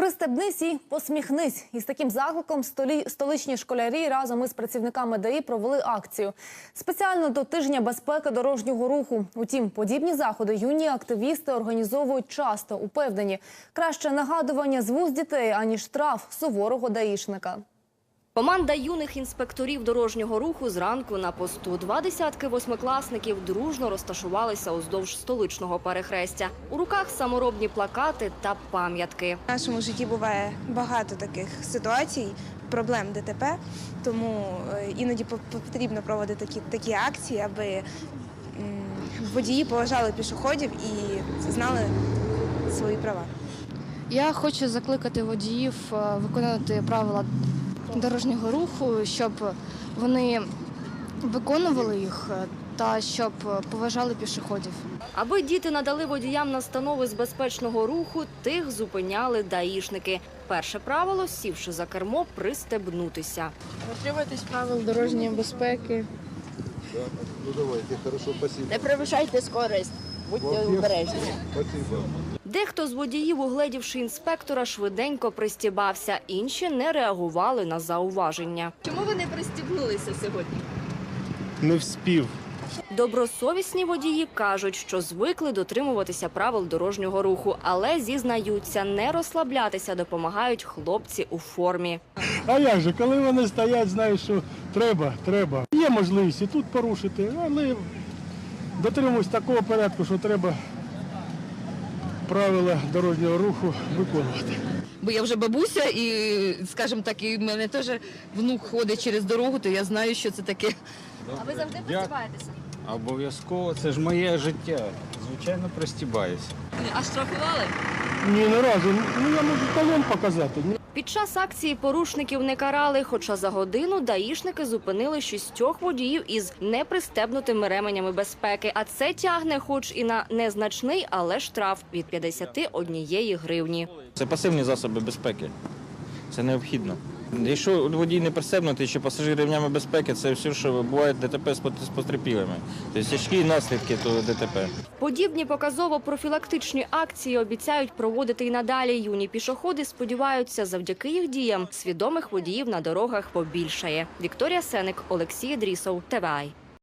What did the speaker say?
Пристебнись і посміхнись. Із таким закликом столі, столичні школярі разом із працівниками ДАІ провели акцію. Спеціально до тижня безпеки дорожнього руху. Утім, подібні заходи юні активісти організовують часто. Упевнені, краще нагадування з вуз дітей, аніж штраф суворого даїшника. Команда юних інспекторів дорожнього руху зранку на посту. Два десятки восьмикласників дружно розташувалися уздовж столичного перехрестя. У руках саморобні плакати та пам'ятки. В нашому житті буває багато таких ситуацій, проблем ДТП, тому е, іноді по- потрібно проводити такі, такі акції, аби водії поважали пішоходів і знали свої права. Я хочу закликати водіїв е, виконувати правила дорожнього руху, щоб вони виконували їх е, та щоб поважали пішоходів. Аби діти надали водіям настанови з безпечного руху, тих зупиняли даїшники. Перше правило, сівши за кермо, пристебнутися. Дотримуйтесь правил дорожньої безпеки. Ну давайте, хорошо, спасибо. Не перевищайте скорість, будьте обережні. Дехто з водіїв, угледівши інспектора, швиденько пристібався. Інші не реагували на зауваження. Чому ви не пристібнулися сьогодні? Не вспів. Добросовісні водії кажуть, що звикли дотримуватися правил дорожнього руху, але зізнаються, не розслаблятися допомагають хлопці у формі. А як же, коли вони стоять, знаєш, що треба, треба. Є можливість і тут порушити, але дотримуюсь такого порядку, що треба правила дорожнього руху виконувати. Бо я вже бабуся, і, скажімо так, і в мене теж внук ходить через дорогу, то я знаю, що це таке. А ви завжди пристібаєтеся? Обов'язково, це ж моє життя. Звичайно, пристібаюся. А штрафували? Ні, не разу. Ну я можу талон показати. Під час акції порушників не карали, хоча за годину даїшники зупинили шістьох водіїв із непристебнутими ременями безпеки. А це тягне, хоч і на незначний, але штраф від 51 гривні. Це пасивні засоби безпеки. Це необхідно. Якщо водій не пристебнутий чи пасажир рівнями безпеки, це все, що буває ДТП з пот- з потерпілими. Тобто тяжкі наслідки то ДТП. Подібні показово-профілактичні акції обіцяють проводити і надалі. Юні пішоходи сподіваються, завдяки їх діям свідомих водіїв на дорогах побільшає. Вікторія Сеник, Олексій Дрісов, ТВАЙ.